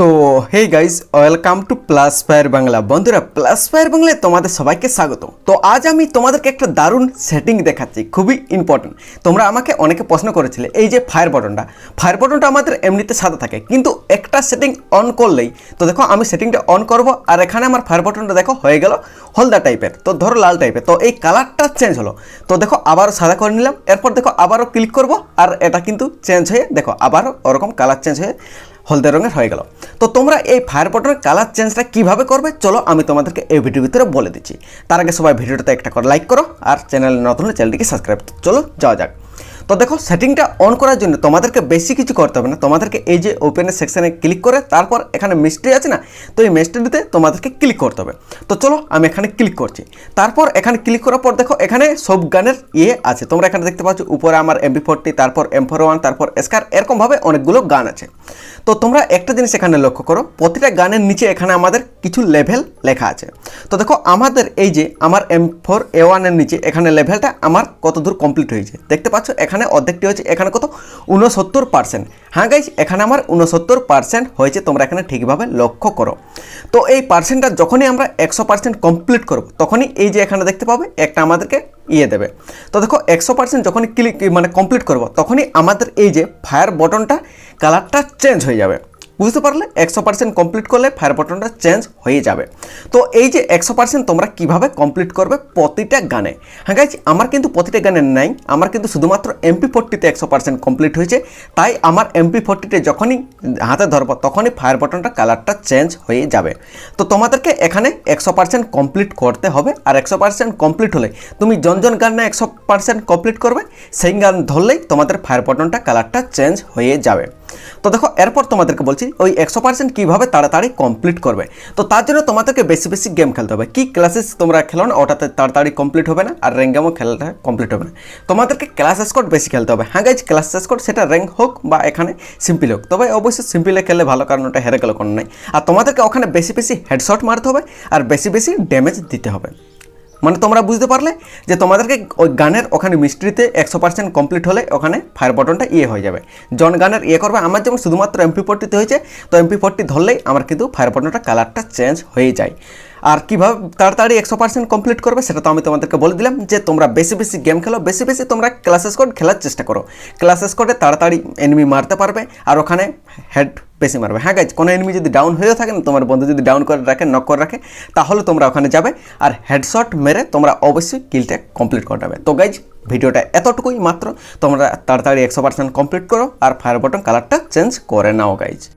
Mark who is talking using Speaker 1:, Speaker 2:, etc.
Speaker 1: তো hey guys welcome to plus fire Bangla বন্ধুরা plus fire বাংলায় তোমাদের সবাইকে স্বাগত তো, আজ আমি তোমাদেরকে একটা দারুণ সেটিং দেখাচ্ছি, খুবই ইম্পর্টেন্ট তোমরা আমাকে অনেকে প্রশ্ন করেছিলে, এই যে ফায়ার বটনটা ফায়ার বটনটা আমাদের এমনিতে সাদা থাকে, কিন্তু একটা সেটিং অন করলেই, তো দেখো, আমি সেটিংটা অন করব, আর এখানে আমার ফায়ার বটনটা দেখো, হয়ে গেল হলদা টাইপের তো ধরো লাল টাইপের তো এই কালারটা চেঞ্জ হলো। তো দেখো, আবারও সাদা করে নিলাম, এরপর দেখো, আবারও ক্লিক করব, আর এটা কিন্তু চেঞ্জ হয়ে, দেখো, আবারও ওরকম কালার চেঞ্জ হয়ে হলদে রঙের হয়ে গেল। তো তোমরা এই ফায়ার বটনের কালার চেঞ্জটা কীভাবে করবে? চলো আমি তোমাদেরকে এই ভিডিওর ভিতরে বলে দিচ্ছি। তার আগে সবাই ভিডিওটাতে একটা করে লাইক করো আর চ্যানেলে নতুন হলে চ্যানেলটিকে সাবস্ক্রাইব চলো যাওয়া যাক। তো দেখো সেটিংটা অন করার জন্য তোমাদেরকে বেশি কিছু করতে হবে না। তোমাদেরকে এই যে ওপেনের সেকশানে ক্লিক করে তারপর এখানে মিস্ট্রি আছে না, তো এই মিস্ট্রিতে তোমাদেরকে ক্লিক করতে হবে। তো চলো, আমি এখানে ক্লিক করছি। তারপর এখানে ক্লিক করার পর দেখো, এখানে সব গানের ইয়ে আছে। তোমরা এখানে দেখতে পাচ্ছ, উপরে আমার এমপি ফোরটি তারপর এম ফোর ওয়ান তারপর এসকার এরকমভাবে অনেকগুলো গান আছে। তো তোমরা একটা জিনিস এখানে লক্ষ্য করো, প্রতিটা গানের নিচে এখানে আমাদের কিছু লেভেল লেখা আছে। তো দেখো, আমাদের এই যে আমার এম ফোর এ ওয়ানের নিচে এখানে লেভেলটা আমার কত দূর কমপ্লিট হয়েছে। দেখতে পাচ্ছ, এখানে অর্ধেকটি হয়েছে, এখানে কত? উনসত্তর পার্সেন্ট হ্যাঁ গাইজ এখানে আমার উনসত্তর পার্সেন্ট হয়েছে, তোমরা এখানে ঠিকভাবে লক্ষ্য করো। তো এই পার্সেন্টটা যখনই আমরা একশো পার্সেন্ট কমপ্লিট করব, তখনই এই যে এখানে দেখতে পাবে, একটা আমাদেরকে ইয়ে দেবে। তো দেখো, একশো পার্সেন্ট যখনই ক্লিক মানে কমপ্লিট করব, তখনই আমাদের এই যে ফায়ার বটনটা কালারটা চেঞ্জ হয়ে যাবে। বুঝতে পারলে একশো পার্সেন্ট কমপ্লিট করলে ফায়ার বটনটা চেঞ্জ হয়ে যাবে। তো এই যে একশো পার্সেন্ট তোমরা কীভাবে কমপ্লিট করবে প্রতিটা গানে। হ্যাঁ গাইজ আমার কিন্তু প্রতিটা গানে নাই, আমার কিন্তু শুধুমাত্র এমপি ফোরটিতে একশো পার্সেন্ট কমপ্লিট হয়েছে। তাই আমার এমপি ফোরটিতে যখনই হাতে ধরবো, তখনই ফায়ার বটনটা কালারটা চেঞ্জ হয়ে যাবে। তো তোমাদেরকে এখানে একশো পার্সেন্ট কমপ্লিট করতে হবে, আর একশো পার্সেন্ট কমপ্লিট হলে তুমি জন গানে একশো পার্সেন্ট কমপ্লিট করবে, সেই গান ধরলেই তোমাদের ফায়ার বটনটা কালারটা চেঞ্জ হয়ে যাবে। তো দেখো, এরপর তোমাদেরকে বলছি, ওই একশো পার্সেন্ট কীভাবে তাড়াতাড়ি কমপ্লিট করবে? তো তার জন্য তোমাদেরকে বেশি বেশি গেম খেলতে হবে। কি ক্লাসেস তোমরা খেলো না, ওটাতে তাড়াতাড়ি কমপ্লিট হবে না, আর র্যাঙ্ক গেমও খেলাটা কমপ্লিট হবে না। তোমাদেরকে ক্লাস স্কোর বেশি খেলতে হবে। হ্যাঁ গাইজ ক্লাস স্কোর সেটা র্যাঙ্ক হোক বা এখানে সিম্পল হোক। তবে অবশ্যই সিম্পলে খেললে ভালো, কারণ ওটা হেরে গেলে কোনো নাই। আর তোমাদেরকে ওখানে বেশি বেশি হেডশট মারতে হবে, আর বেশি বেশি ড্যামেজ দিতে হবে। মানে তোমরা বুঝতে পারলে যে তোমাদেরকে ওই গানের ওখানে মিস্ট্রিতে একশো পার্সেন্ট কমপ্লিট হলে ওখানে ফায়ার বটনটা ইয়ে হয়ে যাবে। জন গানের ইয়ে করবে, আমার যেমন শুধুমাত্র এমপি ফোরটিতে হয়েছে, তো এমপি ফোরটি ধরলেই আমার কিন্তু ফায়ার বটনটা কালারটা চেঞ্জ হয়ে যায়। আর কীভাবে তাড়াতাড়ি একশো পার্সেন্ট কমপ্লিট করবে সেটা তো আমি তোমাদেরকে বলে দিলাম যে তোমরা বেশি বেশি গেম খেলো, বেশি বেশি তোমরা ক্লাসেস কোড খেলার চেষ্টা করো। ক্লাসেস কোডে তাড়াতাড়ি এনিমি মারতে পারবে আর ওখানে হেড বেশি মারবে। হ্যাঁ গাইজ কোনো এনিমি যদি ডাউন হয়েও থাকে না তোমার বন্ধু যদি ডাউন করে রাখে নক করে রাখে, তাহলে তোমরা ওখানে যাবে আর হেডশট মেরে তোমরা অবশ্যই কিলটা কমপ্লিট করবে তো গাইজ ভিডিওটা এতটুকুই মাত্র। তোমরা তাড়াতাড়ি একশো পার্সেন্ট কমপ্লিট করো আর ফায়ার বটন কালারটা চেঞ্জ করে নাও গাইজ